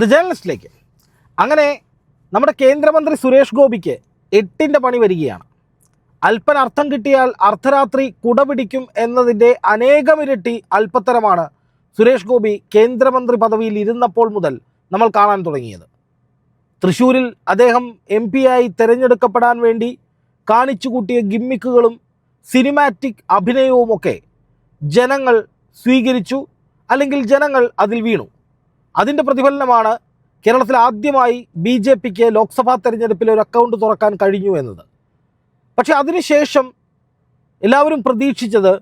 The ജേർണലിസ്റ്റിലേക്ക്. അങ്ങനെ നമ്മുടെ കേന്ദ്രമന്ത്രി സുരേഷ് ഗോപിക്ക് എട്ടിന്റെ പണി വരികയാണ്. അല്പൻ അർത്ഥം കിട്ടിയാൽ അർദ്ധരാത്രി കുട പിടിക്കും എന്നതിന്റെ അനേകമിരട്ടി അല്പത്തരമാണ് സുരേഷ് ഗോപി കേന്ദ്രമന്ത്രി പദവിയിൽ ഇരുന്നപ്പോൾ മുതൽ നമ്മൾ കാണാൻ തുടങ്ങിയത്. തൃശ്ശൂരിൽ അദ്ദേഹം എം ആയി തിരഞ്ഞെടുക്കപ്പെടാൻ വേണ്ടി കാണിച്ചു കൂട്ടിയ ഗിമ്മിക്കുകളും സിനിമാറ്റിക് അഭിനയവുമൊക്കെ ജനങ്ങൾ സ്വീകരിച്ചു അല്ലെങ്കിൽ ജനങ്ങൾ അതിൽ വീണു. അതിന്റെ പ്രതിഫലനമാണ് കേരളത്തിൽ ആദ്യമായി ബി ജെ പിക്ക് ലോക്സഭാ തെരഞ്ഞെടുപ്പിൽ ഒരു അക്കൗണ്ട് തുറക്കാൻ കഴിഞ്ഞു എന്നത്. പക്ഷെ അതിനുശേഷം എല്ലാവരും പ്രതീക്ഷിച്ചത്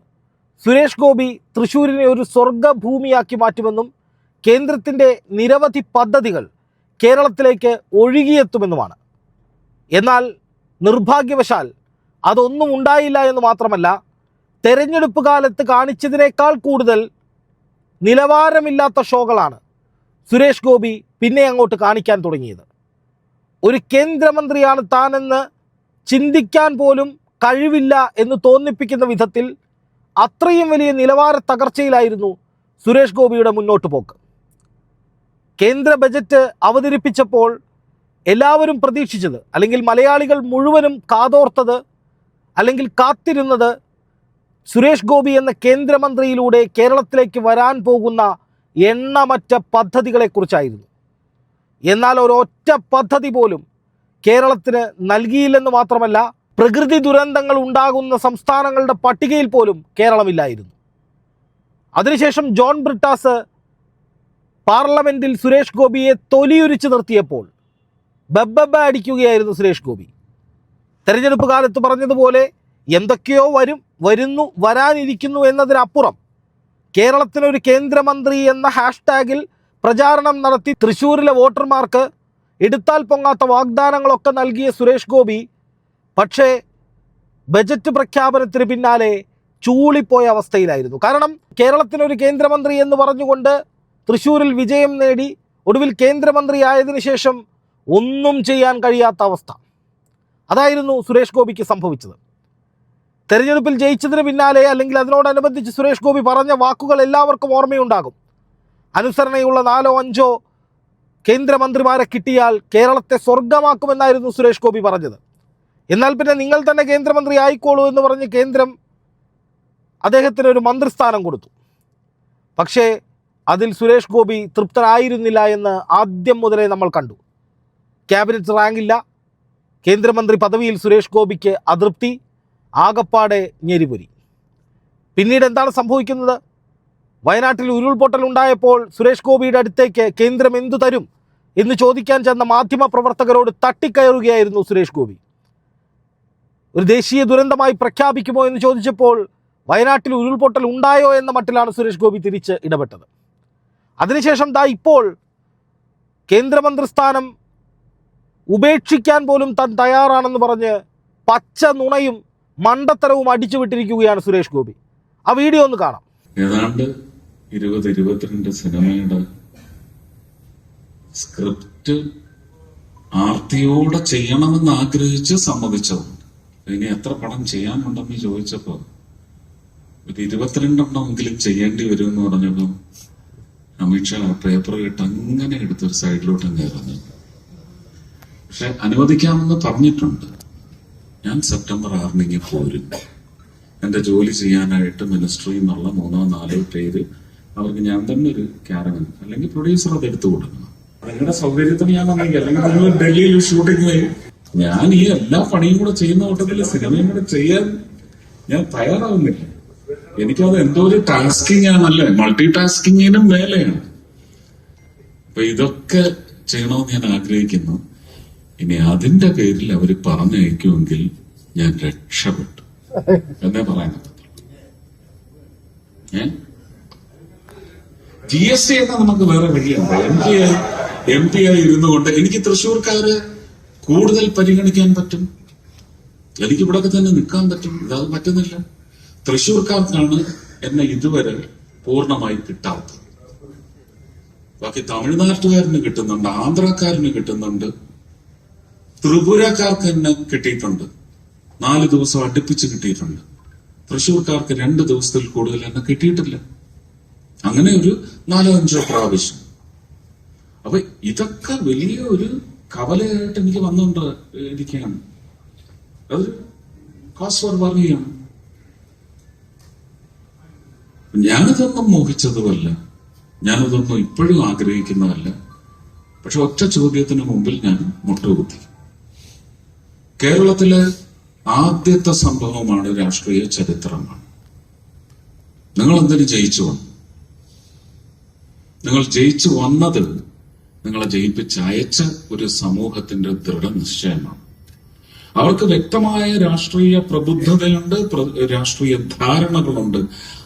സുരേഷ് ഗോപി തൃശ്ശൂരിനെ ഒരു സ്വർഗഭൂമിയാക്കി മാറ്റുമെന്നും കേന്ദ്രത്തിന്റെ നിരവധി പദ്ധതികൾ കേരളത്തിലേക്ക് ഒഴുകിയെത്തുമെന്നുമാണ്. എന്നാൽ നിർഭാഗ്യവശാൽ അതൊന്നും ഉണ്ടായില്ല എന്ന് മാത്രമല്ല തെരഞ്ഞെടുപ്പ് കാലത്ത് കാണിച്ചതിനേക്കാൾ കൂടുതൽ നിലവാരമില്ലാത്ത ഷോകളാണ് സുരേഷ് ഗോപി പിന്നെ അങ്ങോട്ട് കാണിക്കാൻ തുടങ്ങിയത്. ഒരു കേന്ദ്രമന്ത്രിയാണ് താനെന്ന് ചിന്തിക്കാൻ പോലും കഴിവില്ല എന്ന് തോന്നിപ്പിക്കുന്ന വിധത്തിൽ അത്രയും വലിയ നിലവാര തകർച്ചയിലായിരുന്നു സുരേഷ് ഗോപിയുടെ മുന്നോട്ട് പോക്ക്. കേന്ദ്ര ബജറ്റ് അവതരിപ്പിച്ചപ്പോൾ എല്ലാവരും പ്രതീക്ഷിച്ചത് അല്ലെങ്കിൽ മലയാളികൾ മുഴുവനും കാതോർത്തത് അല്ലെങ്കിൽ കാത്തിരുന്നത് സുരേഷ് ഗോപി എന്ന കേന്ദ്രമന്ത്രിയിലൂടെ കേരളത്തിലേക്ക് വരാൻ പോകുന്ന എണ്ണമറ്റ പദ്ധതികളെക്കുറിച്ചായിരുന്നു. എന്നാൽ ഒരൊറ്റ പദ്ധതി പോലും കേരളത്തിന് നൽകിയില്ലെന്ന് മാത്രമല്ല പ്രകൃതി ദുരന്തങ്ങൾ ഉണ്ടാകുന്ന സംസ്ഥാനങ്ങളുടെ പട്ടികയിൽ പോലും കേരളമില്ലായിരുന്നു. അതിനുശേഷം ജോൺ ബ്രിട്ടാസ് പാർലമെന്റിൽ സുരേഷ് ഗോപിയെ തൊലിയുരിച്ചു നിർത്തിയപ്പോൾ ബബ്ബബ അടിക്കുകയായിരുന്നു സുരേഷ് ഗോപി. തെരഞ്ഞെടുപ്പ് കാലത്ത് പറഞ്ഞതുപോലെ എന്തൊക്കെയോ വരും വരുന്നു വരാനിരിക്കുന്നു എന്നതിനപ്പുറം കേരളത്തിനൊരു കേന്ദ്രമന്ത്രി എന്ന ഹാഷ്ടാഗിൽ പ്രചാരണം നടത്തി തൃശ്ശൂരിലെ വോട്ടർമാർക്ക് എടുത്താൽ പൊങ്ങാത്ത വാഗ്ദാനങ്ങളൊക്കെ നൽകിയ സുരേഷ് ഗോപി. പക്ഷേ ബജറ്റ് പ്രഖ്യാപനത്തിന് പിന്നാലെ ചൂളിപ്പോയ അവസ്ഥയിലായിരുന്നു. കാരണം കേരളത്തിനൊരു കേന്ദ്രമന്ത്രി എന്ന് പറഞ്ഞുകൊണ്ട് തൃശ്ശൂരിൽ വിജയം നേടി ഒടുവിൽ കേന്ദ്രമന്ത്രിയായതിനു ശേഷം ഒന്നും ചെയ്യാൻ കഴിയാത്ത അവസ്ഥ. അതായിരുന്നു സുരേഷ് ഗോപിക്ക് സംഭവിച്ചത്. തെരഞ്ഞെടുപ്പിൽ ജയിച്ചതിന് പിന്നാലെ അല്ലെങ്കിൽ അതിനോടനുബന്ധിച്ച് സുരേഷ് ഗോപി പറഞ്ഞ വാക്കുകൾ എല്ലാവർക്കും ഓർമ്മയുണ്ടാകും. അനുസരണയുള്ള നാലോ അഞ്ചോ കേന്ദ്രമന്ത്രിമാരെ കിട്ടിയാൽ കേരളത്തെ സ്വർഗമാക്കുമെന്നായിരുന്നു സുരേഷ് ഗോപി പറഞ്ഞത്. എന്നാൽ പിന്നെ നിങ്ങൾ തന്നെ കേന്ദ്രമന്ത്രി ആയിക്കോളൂ എന്ന് പറഞ്ഞ് കേന്ദ്രം അദ്ദേഹത്തിന് ഒരു മന്ത്രിസ്ഥാനം കൊടുത്തു. പക്ഷേ അതിൽ സുരേഷ് ഗോപി തൃപ്തനായിരുന്നില്ല എന്ന് ആദ്യം മുതലേ നമ്മൾ കണ്ടു. ക്യാബിനറ്റ് റാങ്കില്ല. കേന്ദ്രമന്ത്രി പദവിയിൽ സുരേഷ് ഗോപിക്ക് അതൃപ്തി. ആകപ്പാടെ ഞെരിപൊരി. പിന്നീട് എന്താണ് സംഭവിക്കുന്നത്? വയനാട്ടിൽ ഉരുൾപൊട്ടൽ ഉണ്ടായപ്പോൾ സുരേഷ് ഗോപിയുടെ അടുത്തേക്ക് കേന്ദ്രം എന്തു തരും എന്ന് ചോദിക്കാൻ ചെന്ന മാധ്യമ പ്രവർത്തകരോട് തട്ടിക്കയറുകയായിരുന്നു സുരേഷ് ഗോപി. ഒരു ദേശീയ ദുരന്തമായി പ്രഖ്യാപിക്കുമോ എന്ന് ചോദിച്ചപ്പോൾ വയനാട്ടിൽ ഉരുൾപൊട്ടൽ ഉണ്ടായോ എന്ന മട്ടിലാണ് സുരേഷ് ഗോപി തിരിച്ച് ഇടപെട്ടത്. അതിനുശേഷം ദാ ഇപ്പോൾ കേന്ദ്രമന്ത്രിസ്ഥാനം ഉപേക്ഷിക്കാൻ പോലും താൻ തയ്യാറാണെന്ന് പറഞ്ഞ് പച്ച നുണയും മണ്ടത്തരവും അടിച്ചു വിട്ടിരിക്കുകയാണ് സുരേഷ് ഗോപി. ആ വീഡിയോ ഒന്ന് കാണാം. ഏതാണ്ട് ഇരുപത് ഇരുപത്തിരണ്ട് സിനിമയുടെ സ്ക്രിപ്റ്റ് ആർത്തിയോടെ ചെയ്യണമെന്ന് ആഗ്രഹിച്ച് സമ്മതിച്ചതുണ്ട്. ഇനി എത്ര പടം ചെയ്യാനുണ്ടെന്ന് ചോദിച്ചപ്പോ ഒരു ഇരുപത്തിരണ്ടെണ്ണമെങ്കിലും ചെയ്യേണ്ടി വരും എന്ന് പറഞ്ഞപ്പോ അമിത്ഷാ പേപ്പർ കിട്ട് അങ്ങനെ എടുത്തൊരു സൈഡിലോട്ട് അങ്ങ് ഇറങ്ങി. പക്ഷെ അനുവദിക്കാമെന്ന് പറഞ്ഞിട്ടുണ്ട്. ഞാൻ സെപ്റ്റംബർ ആറിനെങ്കിൽ പോരും എന്റെ ജോലി ചെയ്യാനായിട്ട് മിനിസ്ട്രി എന്നുള്ള മൂന്നോ നാലോ പേര് അവർക്ക് ഞാൻ തന്നെ ഒരു ക്യാരവൻ അല്ലെങ്കിൽ പ്രൊഡ്യൂസർ അത് എടുത്തു കൊടുക്കണം. നിങ്ങളുടെ സൗകര്യത്തിന് ഞാൻ വന്നെങ്കിൽ അല്ലെങ്കിൽ നിങ്ങൾ ഡൽഹിയിൽ ഷൂട്ടിംഗ് ഞാൻ ഈ എല്ലാ പണിയും കൂടെ ചെയ്യുന്ന കൂട്ടത്തിൽ സിനിമയും കൂടെ ചെയ്യാൻ ഞാൻ തയ്യാറാവുന്നില്ല. എനിക്കത് എന്തോ ഒരു ടാസ്കിങ് ആണല്ലേ മൾട്ടി ടാസ്കിങ്ങിനും മേലെയാണ്. അപ്പൊ ഇതൊക്കെ ചെയ്യണമെന്ന് ഞാൻ ആഗ്രഹിക്കുന്നു. ഇനി അതിന്റെ പേരിൽ അവർ പറഞ്ഞയക്കുമെങ്കിൽ ഞാൻ രക്ഷപ്പെട്ടു. എന്നേ പറയാൻ ജി എസ് ടി ഒക്കെ നമുക്ക് വേറെ വഴിയുണ്ട്. എം പി ആയി എം പി ആയി ഇരുന്നു കൊണ്ട് എനിക്ക് തൃശ്ശൂർക്കാര് കൂടുതൽ പരിഗണിക്കാൻ പറ്റും? എനിക്ക് ഇവിടെ തന്നെ നിൽക്കാൻ പറ്റും? ഇതത് പറ്റുന്നില്ല. തൃശ്ശൂർക്കാർക്കാണ് എന്നെ ഇതുവരെ പൂർണമായി കിട്ടാത്തത്. ബാക്കി തമിഴ്നാട്ടുകാരന് കിട്ടുന്നുണ്ട് ആന്ധ്രാക്കാരന് കിട്ടുന്നുണ്ട്. ത്രിപുരക്കാർക്ക് തന്നെ കിട്ടിയിട്ടുണ്ട്. നാല് ദിവസം അടുപ്പിച്ച് കിട്ടിയിട്ടുണ്ട്. തൃശ്ശൂർക്കാർക്ക് രണ്ട് ദിവസത്തിൽ കൂടുതൽ എന്നെ കിട്ടിയിട്ടില്ല. അങ്ങനെ ഒരു നാലോ അഞ്ചോ പ്രാവശ്യം. അപ്പൊ ഇതൊക്കെ വലിയ ഒരു കവലയായിട്ട് എനിക്ക് വന്നുകൊണ്ട് ഇരിക്കുകയാണ്. അതൊരു കാസ് വർഗീയാണ്. ഞാനിതൊന്നും മോഹിച്ചതുമല്ല. ഞാനിതൊന്നും ഇപ്പോഴും ആഗ്രഹിക്കുന്നതല്ല. പക്ഷെ ഒറ്റ ചോദ്യത്തിന് മുമ്പിൽ ഞാൻ മുട്ടുകുത്തി. കേരളത്തിലെ ആദ്യത്തെ സംഭവമാണ് രാഷ്ട്രീയ ചരിത്രമാണ്. നിങ്ങൾ എന്തിനു ജയിച്ചു വന്നു? നിങ്ങൾ ജയിച്ചു വന്നത് നിങ്ങളെ ജയിപ്പിച്ചയച്ച ഒരു സമൂഹത്തിന്റെ ദൃഢനിശ്ചയമാണ് അവർക്ക് വ്യക്തമായ രാഷ്ട്രീയ പ്രബുദ്ധതയുണ്ട് പ്ര- രാഷ്ട്രീയ ധാരണകളുണ്ട്.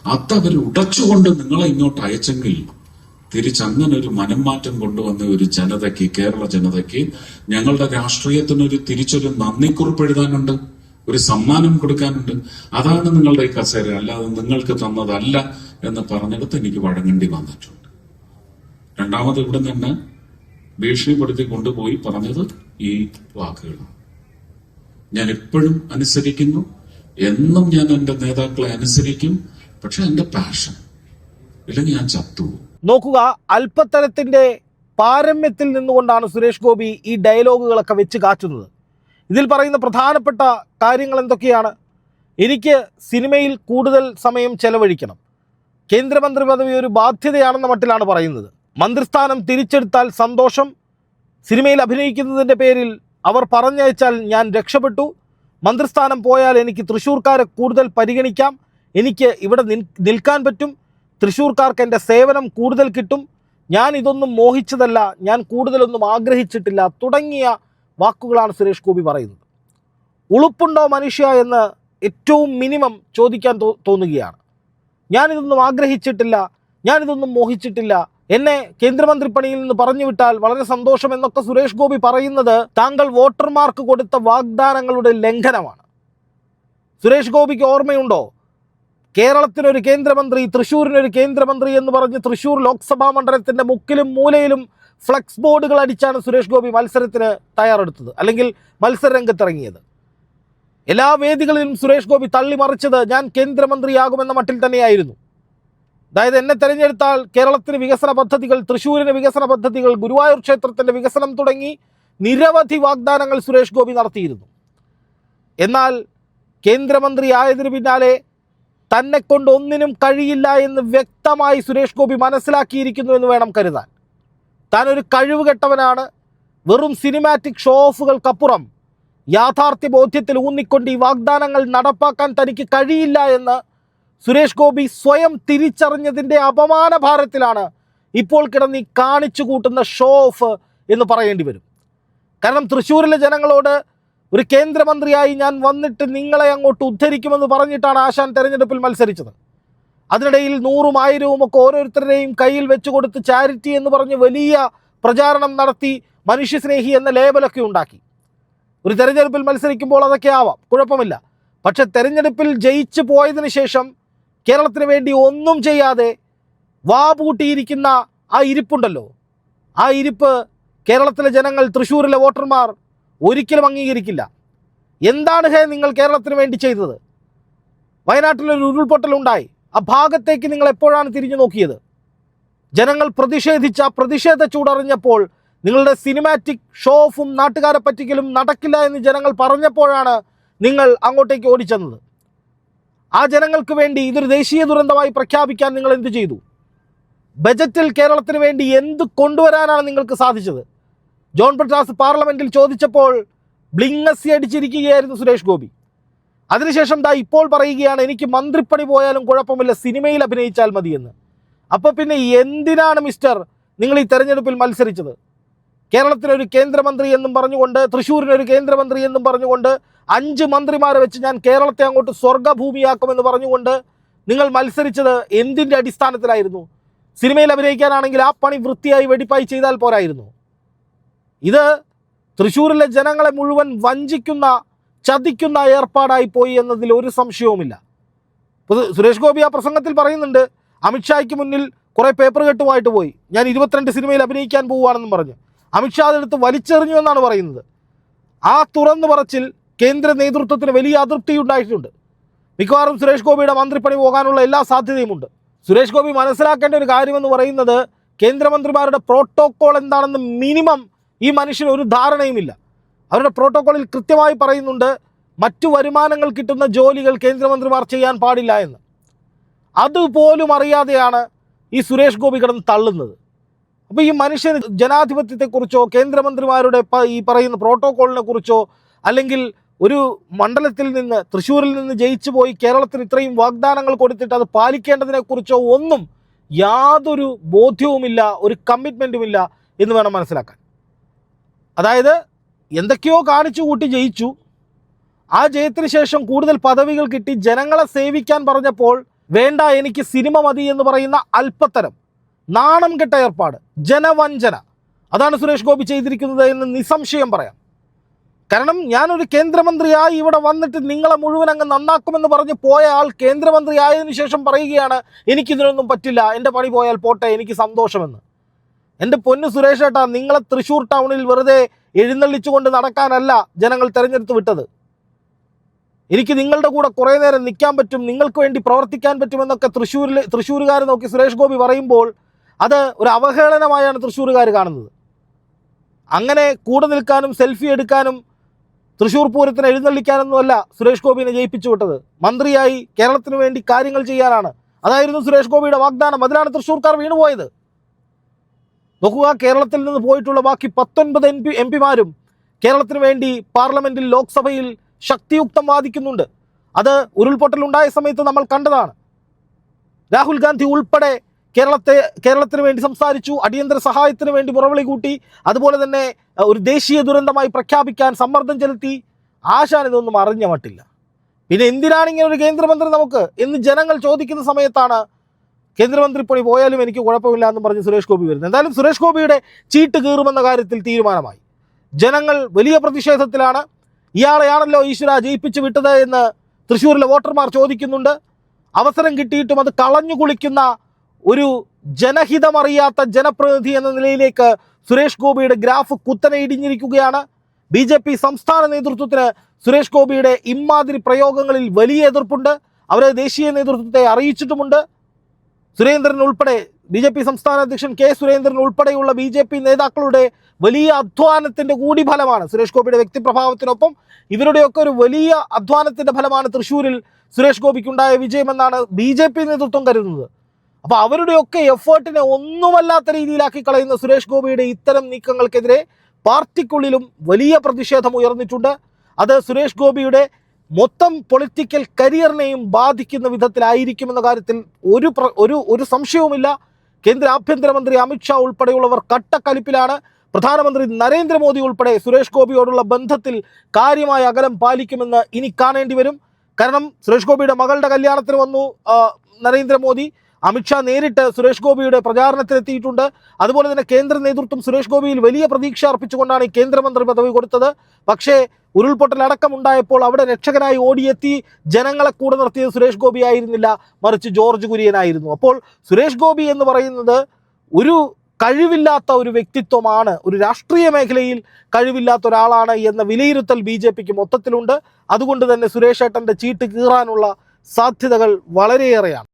അതവർ ഉടച്ചുകൊണ്ട് നിങ്ങളെ ഇങ്ങോട്ട് അയച്ചെങ്കിൽ തിരിച്ചങ്ങനെ ഒരു മനംമാറ്റം കൊണ്ടുവന്ന ഒരു ജനതയ്ക്ക് കേരള ജനതയ്ക്ക് ഞങ്ങളുടെ രാഷ്ട്രീയത്തിനൊരു തിരിച്ചൊരു നന്ദിക്കുറിപ്പ് എഴുതാനുണ്ട് ഒരു സമ്മാനം കൊടുക്കാനുണ്ട്. അതാണ് നിങ്ങളുടെ ഈ കസേര. അല്ലാതെ നിങ്ങൾക്ക് തന്നതല്ല എന്ന് പറഞ്ഞെടുത്ത് എനിക്ക് വഴങ്ങേണ്ടി വന്നിട്ടുണ്ട്. രണ്ടാമത് ഇവിടെ നിന്ന് ഭീഷണിപ്പെടുത്തി കൊണ്ടുപോയി പറഞ്ഞത് ഈ വാക്കുകളാണ്. ഞാൻ എപ്പോഴും അനുസരിക്കുന്നു. എന്നും ഞാൻ എന്റെ നേതാക്കളെ അനുസരിക്കും. പക്ഷെ എന്റെ പാഷൻ ഇല്ലെങ്കിൽ ഞാൻ ചത്തുപോകും. നോക്കുക അല്പത്തരത്തിന്റെ പാരമ്യത്തിൽ നിന്നുകൊണ്ടാണ് സുരേഷ് ഗോപി ഈ ഡയലോഗുകളൊക്കെ വെച്ച് കാച്ചുന്നത്. ഇതിൽ പറയുന്ന പ്രധാനപ്പെട്ട കാര്യങ്ങൾ എന്തൊക്കെയാണ്? എനിക്ക് സിനിമയിൽ കൂടുതൽ സമയം ചെലവഴിക്കണം. കേന്ദ്രമന്ത്രി പദവി ഒരു ബാധ്യതയാണെന്ന മട്ടിലാണ് പറയുന്നത്. മന്ത്രിസ്ഥാനം തിരിച്ചെടുത്താൽ സന്തോഷം. സിനിമയിൽ അഭിനയിക്കുന്നതിന്റെ പേരിൽ അവർ പറഞ്ഞയച്ചാൽ ഞാൻ രക്ഷപ്പെട്ടു. മന്ത്രിസ്ഥാനം പോയാൽ എനിക്ക് തൃശ്ശൂർക്കാരെ കൂടുതൽ പരിഗണിക്കാം. എനിക്ക് ഇവിടെ നിൽക്കാൻ പറ്റും. തൃശ്ശൂർക്കാർക്ക് എന്റെ സേവനം കൂടുതൽ കിട്ടും. ഞാൻ ഇതൊന്നും മോഹിച്ചതല്ല. ഞാൻ കൂടുതലൊന്നും ആഗ്രഹിച്ചിട്ടില്ല. തുടങ്ങിയ വാക്കുകളാണ് സുരേഷ് ഗോപി പറയുന്നത്. ഉളുപ്പുണ്ടോ മനുഷ്യ എന്ന് ഏറ്റവും മിനിമം ചോദിക്കാൻ തോന്നുകയാണ്. ഞാനിതൊന്നും ആഗ്രഹിച്ചിട്ടില്ല. ഞാനിതൊന്നും മോഹിച്ചിട്ടില്ല. എന്നെ കേന്ദ്രമന്ത്രി പണിയിൽ നിന്ന് പറഞ്ഞു വിട്ടാൽ വളരെ സന്തോഷം എന്നൊക്കെ സുരേഷ് ഗോപി പറയുന്നത് താങ്കൾ വോട്ടർമാർക്ക് കൊടുത്ത വാഗ്ദാനങ്ങളുടെ ലംഘനമാണ്. സുരേഷ് ഗോപിക്ക് ഓർമ്മയുണ്ടോ? കേരളത്തിനൊരു കേന്ദ്രമന്ത്രി തൃശ്ശൂരിനൊരു കേന്ദ്രമന്ത്രി എന്ന് പറഞ്ഞ് തൃശ്ശൂർ ലോക്സഭാ മണ്ഡലത്തിന്റെ മുക്കിലും മൂലയിലും ഫ്ലക്സ് ബോർഡുകൾ അടിച്ചാണ് സുരേഷ് ഗോപി മത്സരത്തിന് തയ്യാറെടുത്തത്. അല്ലെങ്കിൽ മത്സര രംഗത്തിറങ്ങിയത് എല്ലാ വേദികളിലും സുരേഷ് ഗോപി തള്ളിമറിച്ചത് ഞാൻ കേന്ദ്രമന്ത്രിയാകുമെന്ന മട്ടിൽ തന്നെയായിരുന്നു. അതായത് എന്നെ തിരഞ്ഞെടുത്താൽ കേരളത്തിന് വികസന പദ്ധതികൾ തൃശ്ശൂരിന് വികസന പദ്ധതികൾ ഗുരുവായൂർ ക്ഷേത്രത്തിന്റെ വികസനം തുടങ്ങി നിരവധി വാഗ്ദാനങ്ങൾ സുരേഷ് ഗോപി നടത്തിയിരുന്നു. എന്നാൽ കേന്ദ്രമന്ത്രി ആയതിനു പിന്നാലെ തന്നെ കൊണ്ട് ഒന്നിനും കഴിയില്ല എന്ന് വ്യക്തമായി സുരേഷ് ഗോപി മനസ്സിലാക്കിയിരിക്കുന്നു എന്ന് വേണം കരുതാൻ. താൻ ഒരു കഴിവ് കെട്ടവനാണ് വെറും സിനിമാറ്റിക് ഷോ ഓഫുകൾക്കപ്പുറം യാഥാർത്ഥ്യ ബോധ്യത്തിൽ ഊന്നിക്കൊണ്ട് ഈ വാഗ്ദാനങ്ങൾ നടപ്പാക്കാൻ തനിക്ക് കഴിയില്ല എന്ന് സുരേഷ് ഗോപി സ്വയം തിരിച്ചറിഞ്ഞതിന്റെ അപമാന ഭാരത്തിലാണ് ഇപ്പോൾ കിടന്ന് ഈ കാണിച്ചു കൂട്ടുന്ന ഷോ ഓഫ് എന്ന് പറയേണ്ടി വരും. കാരണം തൃശ്ശൂരിലെ ജനങ്ങളോട് ഒരു കേന്ദ്രമന്ത്രിയായി ഞാൻ വന്നിട്ട് നിങ്ങളെ അങ്ങോട്ട് ഉദ്ധരിക്കുമെന്ന് പറഞ്ഞിട്ടാണ് ആശാൻ തെരഞ്ഞെടുപ്പിൽ മത്സരിച്ചത്. അതിനിടയിൽ നൂറും ആയിരവും ഒക്കെ ഓരോരുത്തരുടെയും കയ്യിൽ വെച്ച് കൊടുത്ത് ചാരിറ്റി എന്ന് പറഞ്ഞ് വലിയ പ്രചാരണം നടത്തി മനുഷ്യസ്നേഹി എന്ന ലേബലൊക്കെ ഉണ്ടാക്കി. ഒരു തെരഞ്ഞെടുപ്പിൽ മത്സരിക്കുമ്പോൾ അതൊക്കെ ആവാം കുഴപ്പമില്ല. പക്ഷെ തെരഞ്ഞെടുപ്പിൽ ജയിച്ച് പോയതിന് ശേഷം കേരളത്തിന് വേണ്ടി ഒന്നും ചെയ്യാതെ വാ പൂട്ടിയിരിക്കുന്ന ആ ഇരിപ്പുണ്ടല്ലോ. ആ ഇരിപ്പ് കേരളത്തിലെ ജനങ്ങൾ തൃശ്ശൂരിലെ വോട്ടർമാർ ഒരിക്കലും അംഗീകരിക്കില്ല. എന്താണ് ഹേ നിങ്ങൾ കേരളത്തിന് വേണ്ടി ചെയ്തത്? വയനാട്ടിലൊരു ഉരുൾപൊട്ടലുണ്ടായി ആ ഭാഗത്തേക്ക് നിങ്ങൾ എപ്പോഴാണ് തിരിഞ്ഞു നോക്കിയത്? ജനങ്ങൾ പ്രതിഷേധിച്ച പ്രതിഷേധ ചൂടറിഞ്ഞപ്പോൾ നിങ്ങളുടെ സിനിമാറ്റിക് ഷോ ഓഫും നാട്ടുകാരെ പറ്റിക്കലും നടക്കില്ല എന്ന് ജനങ്ങൾ പറഞ്ഞപ്പോഴാണ് നിങ്ങൾ അങ്ങോട്ടേക്ക് ഓടിച്ചെന്നത്. ആ ജനങ്ങൾക്ക് വേണ്ടി ഇതൊരു ദേശീയ ദുരന്തമായി പ്രഖ്യാപിക്കാൻ നിങ്ങൾ എന്ത് ചെയ്തു? ബജറ്റിൽ കേരളത്തിന് വേണ്ടി എന്ത് കൊണ്ടുവരാനാണ് നിങ്ങൾക്ക് സാധിച്ചത്? ജോൺ ബ്രിട്ടാസ് പാർലമെന്റിൽ ചോദിച്ചപ്പോൾ ബ്ലിങ്ങസി അടിച്ചിരിക്കുകയായിരുന്നു സുരേഷ് ഗോപി. അതിനുശേഷം ദാ ഇപ്പോൾ പറയുകയാണ് എനിക്ക് മന്ത്രിപ്പണി പോയാലും കുഴപ്പമില്ല സിനിമയിൽ അഭിനയിച്ചാൽ മതിയെന്ന്. അപ്പോൾ പിന്നെ എന്തിനാണ് മിസ്റ്റർ നിങ്ങൾ ഈ തെരഞ്ഞെടുപ്പിൽ മത്സരിച്ചത്? കേരളത്തിനൊരു കേന്ദ്രമന്ത്രി എന്നും പറഞ്ഞുകൊണ്ട് തൃശ്ശൂരിനൊരു കേന്ദ്രമന്ത്രി എന്നും പറഞ്ഞുകൊണ്ട് അഞ്ച് മന്ത്രിമാരെ വെച്ച് ഞാൻ കേരളത്തെ അങ്ങോട്ട് സ്വർഗഭൂമിയാക്കുമെന്ന് പറഞ്ഞുകൊണ്ട് നിങ്ങൾ മത്സരിച്ചത് എന്തിന്റെ അടിസ്ഥാനത്തിലായിരുന്നു? സിനിമയിൽ അഭിനയിക്കാനാണെങ്കിൽ ആ പണി വൃത്തിയായി വെടിപ്പായി ചെയ്താൽ പോരായിരുന്നു. ഇത് തൃശ്ശൂരിലെ ജനങ്ങളെ മുഴുവൻ വഞ്ചിക്കുന്ന ചതിക്കുന്ന ഏർപ്പാടായി പോയി എന്നതിൽ ഒരു സംശയവുമില്ല. സുരേഷ് ഗോപി ആ പ്രസംഗത്തിൽ പറയുന്നുണ്ട് അമിത്ഷായ്ക്ക് മുന്നിൽ കുറേ പേപ്പർ കെട്ടുമായിട്ട് പോയി. ഞാൻ ഇരുപത്തിരണ്ട് സിനിമയിൽ അഭിനയിക്കാൻ പോവുകയാണെന്നും പറഞ്ഞു. അമിത്ഷാ അതെടുത്ത് വലിച്ചെറിഞ്ഞു എന്നാണ് പറയുന്നത്. ആ തുറന്നു പറച്ചിൽ കേന്ദ്ര നേതൃത്വത്തിന് വലിയ അതൃപ്തി ഉണ്ടായിട്ടുണ്ട് മിക്കവാറും സുരേഷ് ഗോപിയുടെ മന്ത്രിപ്പണി പോകാനുള്ള എല്ലാ സാധ്യതയുമുണ്ട്. സുരേഷ് ഗോപി മനസ്സിലാക്കേണ്ട ഒരു കാര്യമെന്ന് പറയുന്നത് കേന്ദ്രമന്ത്രിമാരുടെ പ്രോട്ടോക്കോൾ എന്താണെന്ന് മിനിമം ഈ മനുഷ്യന് ഒരു ധാരണയുമില്ല. അവരുടെ പ്രോട്ടോകോളിൽ കൃത്യമായി പറയുന്നുണ്ട് മറ്റു വരുമാനങ്ങൾ കിട്ടുന്ന ജോലികൾ കേന്ദ്രമന്ത്രിമാർ ചെയ്യാൻ പാടില്ല എന്ന്. അതുപോലും അറിയാതെയാണ് ഈ സുരേഷ് ഗോപി കിടന്ന് തള്ളുന്നത്. അപ്പോൾ ഈ മനുഷ്യൻ ജനാധിപത്യത്തെക്കുറിച്ചോ കേന്ദ്രമന്ത്രിമാരുടെ ഈ പറയുന്ന പ്രോട്ടോകോളിനെ കുറിച്ചോ അല്ലെങ്കിൽ ഒരു മണ്ഡലത്തിൽ നിന്ന് തൃശ്ശൂരിൽ നിന്ന് ജയിച്ചു പോയി കേരളത്തിന് ഇത്രയും വാഗ്ദാനങ്ങൾ കൊടുത്തിട്ട് അത് പാലിക്കേണ്ടതിനെക്കുറിച്ചോ ഒന്നും യാതൊരു ബോധ്യവുമില്ല ഒരു കമ്മിറ്റ്മെന്റുമില്ല എന്ന് വേണം മനസ്സിലാക്കാൻ. അതായത് എന്തൊക്കെയോ കാണിച്ചു കൂട്ടി ജയിച്ചു. ആ ജയത്തിന് ശേഷം കൂടുതൽ പദവികൾ കിട്ടി ജനങ്ങളെ സേവിക്കാൻ പറഞ്ഞപ്പോൾ വേണ്ട എനിക്ക് സിനിമ മതി എന്ന് പറയുന്ന അല്പത്തരം. നാണം കെട്ട ഏർപ്പാട്. ജനവഞ്ചന. അതാണ് സുരേഷ് ഗോപി ചെയ്തിരിക്കുന്നത് എന്ന് നിസ്സംശയം പറയാം. കാരണം ഞാനൊരു കേന്ദ്രമന്ത്രിയായി ഇവിടെ വന്നിട്ട് നിങ്ങളെ മുഴുവൻ അങ്ങ് നന്നാക്കുമെന്ന് പറഞ്ഞ് പോയ ആൾ കേന്ദ്രമന്ത്രി ആയതിനു ശേഷം പറയുകയാണ് എനിക്കിതിനൊന്നും പറ്റില്ല. എന്റെ പണി പോയാൽ പോട്ടെ. എനിക്ക് സന്തോഷമെന്ന്. എന്റെ പൊന്ന് സുരേഷ് ഏട്ടാ നിങ്ങളെ തൃശ്ശൂർ ടൗണിൽ വെറുതെ എഴുന്നള്ളിച്ചുകൊണ്ട് നടക്കാനല്ല ജനങ്ങൾ തെരഞ്ഞെടുത്ത് വിട്ടത്. എനിക്ക് നിങ്ങളുടെ കൂടെ കുറേ നേരം നിൽക്കാൻ പറ്റും നിങ്ങൾക്ക് വേണ്ടി പ്രവർത്തിക്കാൻ പറ്റുമെന്നൊക്കെ തൃശ്ശൂരിൽ തൃശ്ശൂരുകാർ നോക്കി സുരേഷ് ഗോപി പറയുമ്പോൾ അത് ഒരു അവഹേളനമായാണ് തൃശ്ശൂരുകാർ കാണുന്നത്. അങ്ങനെ കൂടെ നിൽക്കാനും സെൽഫി എടുക്കാനും തൃശ്ശൂർ പൂരത്തിന് എഴുന്നള്ളിക്കാനൊന്നുമല്ല സുരേഷ് ഗോപിനെ ജയിപ്പിച്ചു വിട്ടത്. മന്ത്രിയായി കേരളത്തിന് വേണ്ടി കാര്യങ്ങൾ ചെയ്യാനാണ്. അതായിരുന്നു സുരേഷ് ഗോപിയുടെ വാഗ്ദാനം. അതിലാണ് തൃശ്ശൂർക്കാർ വീണുപോയത്. നോക്കുക കേരളത്തിൽ നിന്ന് പോയിട്ടുള്ള ബാക്കി പത്തൊൻപത് എം പി എം പിമാരും കേരളത്തിന് വേണ്ടി പാർലമെന്റിൽ ലോക്സഭയിൽ ശക്തിയുക്തം വാദിക്കുന്നുണ്ട്. അത് ഉരുൾപൊട്ടൽ ഉണ്ടായ സമയത്ത് നമ്മൾ കണ്ടതാണ്. രാഹുൽ ഗാന്ധി ഉൾപ്പെടെ കേരളത്തെ കേരളത്തിന് വേണ്ടി സംസാരിച്ചു അടിയന്തര സഹായത്തിന് വേണ്ടി മുറവിളി കൂട്ടി അതുപോലെ തന്നെ ഒരു ദേശീയ ദുരന്തമായി പ്രഖ്യാപിക്കാൻ സമ്മർദ്ദം ചെലുത്തി. ആശാൻ ഇതൊന്നും അറിഞ്ഞ മട്ടില്ല. പിന്നെ എന്തിനാണ് ഇങ്ങനെ ഒരു കേന്ദ്രമന്ത്രി നമുക്ക്? എന്ന് ജനങ്ങൾ ചോദിക്കുന്ന സമയത്താണ് കേന്ദ്രമന്ത്രി പണി പോയാലും എനിക്ക് കുഴപ്പമില്ല എന്ന് പറഞ്ഞ് സുരേഷ് ഗോപി വരുന്നത് എന്തായാലും സുരേഷ് ഗോപിയുടെ ചീട്ട് കീറുമെന്ന കാര്യത്തിൽ തീരുമാനമായി. ജനങ്ങൾ വലിയ പ്രതിഷേധത്തിലാണ്. ഇയാളെയാണല്ലോ ഈശ്വര ജയിപ്പിച്ച് വിട്ടത് എന്ന് തൃശ്ശൂരിലെ വോട്ടർമാർ ചോദിക്കുന്നുണ്ട്. അവസരം കിട്ടിയിട്ടും അത് കളഞ്ഞു കുളിക്കുന്ന ഒരു ജനഹിതമറിയാത്ത ജനപ്രതിനിധി എന്ന നിലയിലേക്ക് സുരേഷ് ഗോപിയുടെ ഗ്രാഫ് കുത്തനെ ഇടിഞ്ഞിരിക്കുകയാണ്. ബി ജെ പി സംസ്ഥാന നേതൃത്വത്തിന് സുരേഷ് ഗോപിയുടെ ഇമ്മാതിരി പ്രയോഗങ്ങളിൽ വലിയ എതിർപ്പുണ്ട്. അവരെ ദേശീയ നേതൃത്വത്തെ അറിയിച്ചിട്ടുമുണ്ട്. സുരേന്ദ്രൻ ഉൾപ്പെടെ ബി ജെ പി സംസ്ഥാന അധ്യക്ഷൻ കെ സുരേന്ദ്രൻ ഉൾപ്പെടെയുള്ള ബി ജെ പി നേതാക്കളുടെ വലിയ അധ്വാനത്തിന്റെ കൂടി ഫലമാണ് സുരേഷ് ഗോപിയുടെ വ്യക്തിപ്രഭാവത്തിനൊപ്പം ഇവരുടെയൊക്കെ ഒരു വലിയ അധ്വാനത്തിന്റെ ഫലമാണ് തൃശ്ശൂരിൽ സുരേഷ് ഗോപിക്കുണ്ടായ വിജയമെന്നാണ് ബി ജെ പി നേതൃത്വം കരുതുന്നത്. അപ്പോൾ അവരുടെയൊക്കെ എഫേർട്ടിനെ ഒന്നുമല്ലാത്ത രീതിയിലാക്കി കളയുന്ന സുരേഷ് ഗോപിയുടെ ഇത്തരം നീക്കങ്ങൾക്കെതിരെ പാർട്ടിക്കുള്ളിലും വലിയ പ്രതിഷേധം ഉയർന്നിട്ടുണ്ട്. അത് സുരേഷ് ഗോപിയുടെ മൊത്തം പൊളിറ്റിക്കൽ കരിയറിനെയും ബാധിക്കുന്ന വിധത്തിലായിരിക്കുമെന്ന കാര്യത്തിൽ ഒരു ഒരു ഒരു സംശയവുമില്ല. കേന്ദ്ര ആഭ്യന്തരമന്ത്രി അമിത്ഷാ ഉൾപ്പെടെയുള്ളവർ കട്ടക്കലിപ്പിലാണ്. പ്രധാനമന്ത്രി നരേന്ദ്രമോദി ഉൾപ്പെടെ സുരേഷ് ഗോപിയോടുള്ള ബന്ധത്തിൽ കാര്യമായ അകലം പാലിക്കുമെന്ന് ഇനി കാണേണ്ടി വരും കാരണം സുരേഷ് ഗോപിയുടെ മകളുടെ കല്യാണത്തിന് വന്നു നരേന്ദ്രമോദി. അമിത്ഷാ നേരിട്ട് സുരേഷ് ഗോപിയുടെ പ്രചാരണത്തിനെത്തിയിട്ടുണ്ട് അതുപോലെ തന്നെ കേന്ദ്ര നേതൃത്വം സുരേഷ് ഗോപിയിൽ വലിയ പ്രതീക്ഷ അർപ്പിച്ചുകൊണ്ടാണ് ഈ കേന്ദ്രമന്ത്രി പദവി കൊടുത്തത്. പക്ഷേ ഉരുൾപൊട്ടലടക്കം അടക്കമുണ്ടായപ്പോൾ അവിടെ രക്ഷകനായി ഓടിയെത്തി ജനങ്ങളെ കൂടെ നിർത്തിയത് സുരേഷ് ഗോപി ആയിരുന്നില്ല. മറിച്ച് ജോർജ് കുര്യനായിരുന്നു. അപ്പോൾ സുരേഷ് ഗോപി എന്ന് പറയുന്നത് ഒരു കഴിവില്ലാത്ത ഒരു വ്യക്തിത്വമാണ്. ഒരു രാഷ്ട്രീയ മേഖലയിൽ കഴിവില്ലാത്ത ഒരാളാണ് എന്ന വിലയിരുത്തൽ ബി ജെ പിക്ക് മൊത്തത്തിലുണ്ട്. അതുകൊണ്ട് തന്നെ സുരേഷ് ഏട്ടന്റെ ചീട്ട് കീറാനുള്ള സാധ്യതകൾ വളരെയേറെയാണ്.